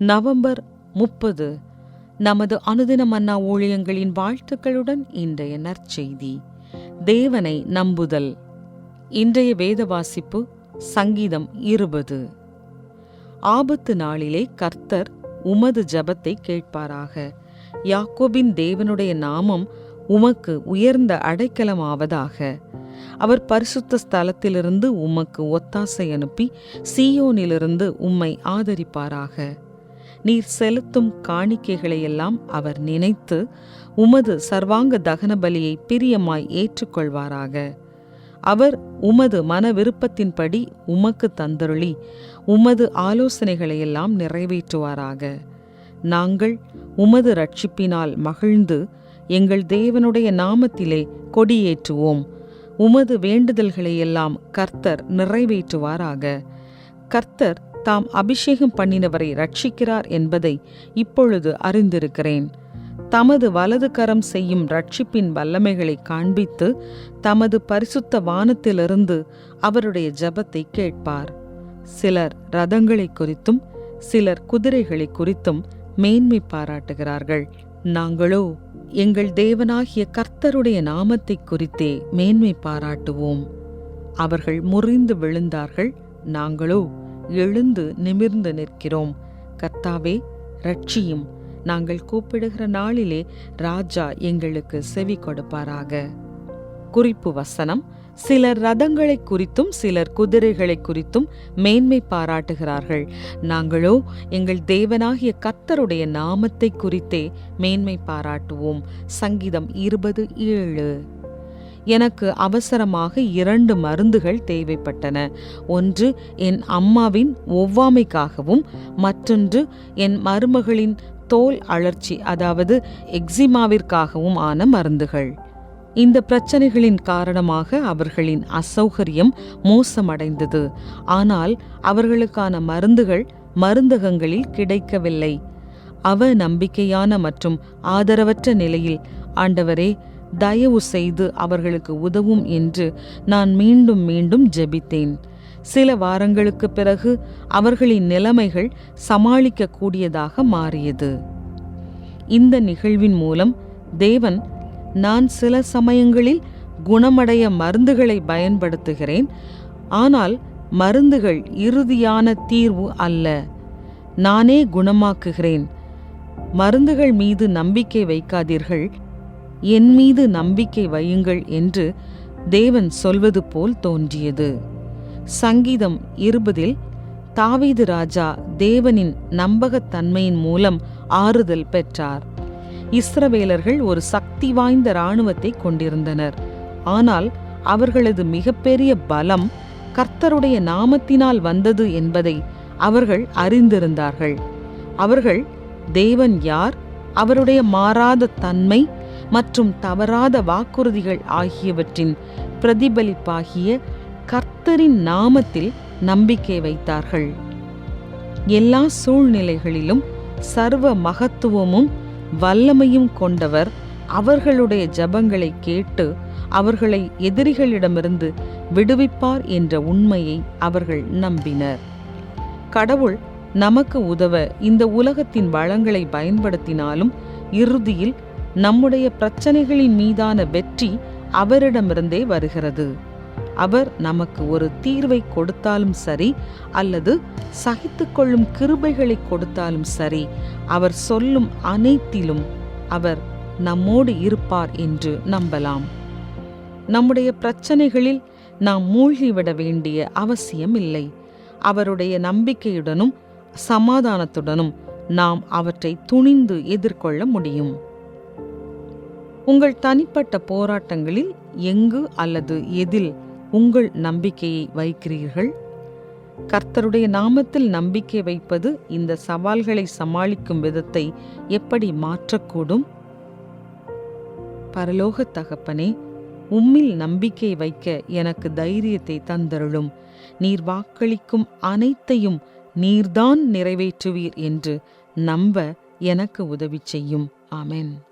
November முப்பது. நமது அனுதின மன்னா ஊழியங்களின் வாழ்த்துக்களுடன் இன்றைய நற்செய்தி. தேவனை நம்புதல். இன்றைய வேத வாசிப்பு சங்கீதம் இருபது. ஆபத்து நாளிலே கர்த்தர் உமது ஜபத்தை கேட்பாராக. யாக்கோபின் தேவனுடைய நாமம் உமக்கு உயர்ந்த அடைக்கலமாவதாக. அவர் பரிசுத்த ஸ்தலத்திலிருந்து உமக்கு ஒத்தாசை அனுப்பி சீயோனிலிருந்து உம்மை ஆதரிப்பாராக. நீர் செலுத்தும் காணிக்கைகளையெல்லாம் அவர் நினைத்து உமது சர்வாங்க தகன பலியை பிரியமாய் ஏற்றுக்கொள்வாராக. அவர் உமது மன விருப்பத்தின்படி உமக்கு தந்தருளி உமது ஆலோசனைகளையெல்லாம் நிறைவேற்றுவாராக. நாங்கள் உமது ரட்சிப்பினால் மகிழ்ந்து எங்கள் தேவனுடைய நாமத்திலே கொடியேற்றுவோம். உமது வேண்டுதல்களையெல்லாம் கர்த்தர் நிறைவேற்றுவாராக. கர்த்தர் தாம் அபிஷேகம் பண்ணினவரை ரட்சிக்கிறார் என்பதை இப்பொழுது அறிந்திருக்கிறேன். தமது வலது கரம் செய்யும் ரட்சிப்பின் வல்லமைகளை காண்பித்து தமது பரிசுத்த வானத்திலிருந்து அவருடைய ஜபத்தை கேட்பார். சிலர் ரதங்களை குறித்தும் சிலர் குதிரைகளை குறித்தும் மேன்மை பாராட்டுகிறார்கள். நாங்களோ எங்கள் தேவனாகிய கர்த்தருடைய நாமத்தை குறித்தே மேன்மை பாராட்டுவோம். அவர்கள் முறிந்து விழுந்தார்கள் நாங்களோ எழுந்து நிமிர்ந்து நிற்கிறோம். கர்த்தாவே ரட்சியும் நாங்கள் கூப்பிடுகிற நாளிலே ராஜா எங்களுக்கு செவி கொடுப்பாராக. குறிப்பு வசனம். சிலர் ரதங்களை குறித்தும் சிலர் குதிரைகளை குறித்தும் மேன்மை பாராட்டுகிறார்கள். நாங்களோ எங்கள் தேவனாகிய கத்தருடைய நாமத்தை குறித்தே மேன்மை பாராட்டுவோம். சங்கீதம் இருபது ஏழு. எனக்கு அவசரமாக இரண்டு மருந்துகள் தேவைப்பட்டன. ஒன்று என் அம்மாவின் ஒவ்வாமைக்காகவும் மற்றொன்று என் மருமகளின் தோல் அழற்சி அதாவது எக்ஸிமாவிற்காகவும் ஆன மருந்துகள். இந்த பிரச்சனைகளின் காரணமாக அவர்களின் அசௌகரியம் மோசமடைந்தது. ஆனால் அவர்களுக்கான மருந்துகள் மருந்தகங்களில் கிடைக்கவில்லை. அவ நம்பிக்கையான மற்றும் ஆதரவற்ற நிலையில் ஆண்டவரே தயவு செய்து அவர்களுக்கு உதவும் என்று நான் மீண்டும் மீண்டும் ஜெபித்தேன். சில வாரங்களுக்கு பிறகு அவர்களின் நிலைமைகள் சமாளிக்க கூடியதாக மாறியது. இந்த நிகழ்வின் மூலம் தேவன் நான் சில சமயங்களில் குணமடைய மருந்துகளை பயன்படுத்துகிறேன் ஆனால் மருந்துகள் இறுதியான தீர்வு அல்ல. நானே குணமாக்குகிறேன். மருந்துகள் மீது நம்பிக்கை வைக்காதீர்கள். என் மீது நம்பிக்கை வையுங்கள் என்று தேவன் சொல்வது போல் தோன்றியது. சங்கீதம் இருபதில் தாவீது ராஜா தேவனின் நம்பகத்தன்மையின் மூலம் ஆறுதல் பெற்றார். இஸ்ரவேலர்கள் ஒரு சக்தி வாய்ந்த இராணுவத்தை கொண்டிருந்தனர். ஆனால் அவர்களது மிகப்பெரிய பலம் கர்த்தருடைய நாமத்தினால் வந்தது என்பதை அவர்கள் அறிந்திருந்தார்கள். அவர்கள் தேவன் யார்? அவருடைய மாறாத தன்மை மற்றும் தவறாத வாக்குறுதிகள் ஆகியவற்றின் பிரதிபலிப்பாகிய கர்த்தரின் நாமத்தில் நம்பிக்கை வைத்தார்கள். எல்லா சூழ்நிலைகளிலும் சர்வ மகத்துவமும் வல்லமையும் கொண்டவர் அவர்களுடைய ஜபங்களை கேட்டு அவர்களை எதிரிகளிடமிருந்து விடுவிப்பார் என்ற உண்மையை அவர்கள் நம்பினர். கடவுள் நமக்கு உதவ இந்த உலகத்தின் வளங்களை பயன்படுத்தினாலும் இறுதியில் நம்முடைய பிரச்சனைகளின் மீதான வெற்றி அவரிடமிருந்தே வருகிறது. அவர் நமக்கு ஒரு தீர்வை கொடுத்தாலும் சரி அல்லது சகித்துக்கொள்ளும் கிருபைகளை கொடுத்தாலும் சரி அவர் சொல்லும் அனைத்திலும் அவர் நம்மோடு இருப்பார் என்று நம்பலாம். நம்முடைய பிரச்சனைகளில் நாம் மூழ்கிவிட வேண்டிய அவசியம் இல்லை அவருடைய நம்பிக்கையுடனும் சமாதானத்துடனும் நாம் அவற்றை துணிந்து எதிர்கொள்ள முடியும். உங்கள் தனிப்பட்ட போராட்டங்களில் எங்கு அல்லது எதில் உங்கள் நம்பிக்கையை வைக்கிறீர்கள்? கர்த்தருடைய நாமத்தில் நம்பிக்கை வைப்பது இந்த சவால்களை சமாளிக்கும் விதத்தை எப்படி மாற்றக்கூடும்? பரலோக தகப்பனே உம்மில் நம்பிக்கை வைக்க எனக்கு தைரியத்தை தந்தருளும். நீர் வாக்களிக்கும் அனைத்தையும் நீர்தான் நிறைவேற்றுவீர் என்று நம்ப எனக்கு உதவி செய்யும். ஆமென்.